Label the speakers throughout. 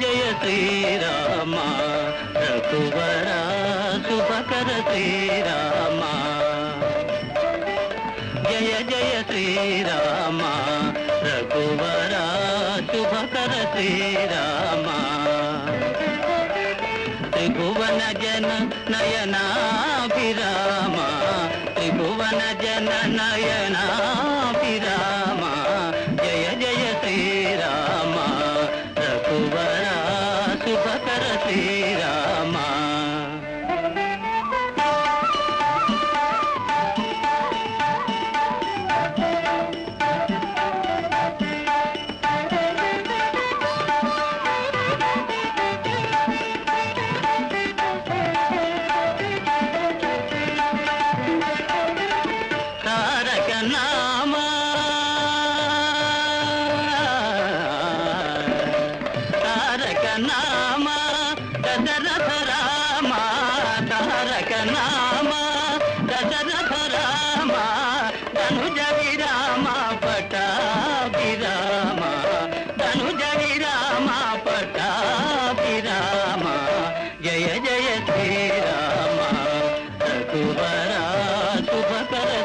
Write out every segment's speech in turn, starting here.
Speaker 1: జయ శ్రీరామ రఘువర శుభకర శ్రీరామ జయ జయ శ్రీరామ రఘువర శుభకర శ్రీరామ త్రిభువన జన నయనాభిరామ త్రిభువన జన నయనా శుభకర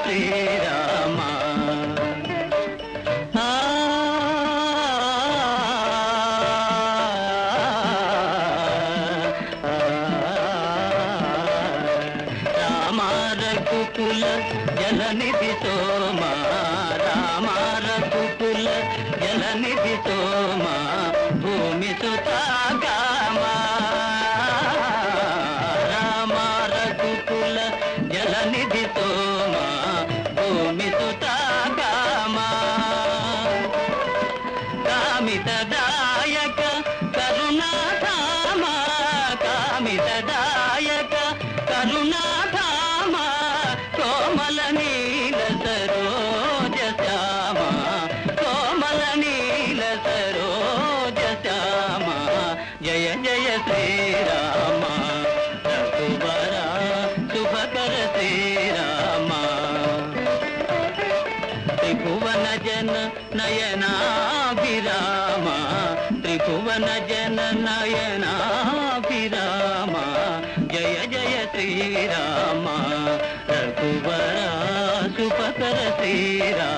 Speaker 1: శ్రీరామ ఆ, జలనిధి సోమ. రామ జలనిధి సోమ. భూమి సుతా జన నయనాభిరామ త్రిభువన జన నయనాభిరామ జయ జయ శ్రీరామ రఘువరా సుపకర శ్రీరామ.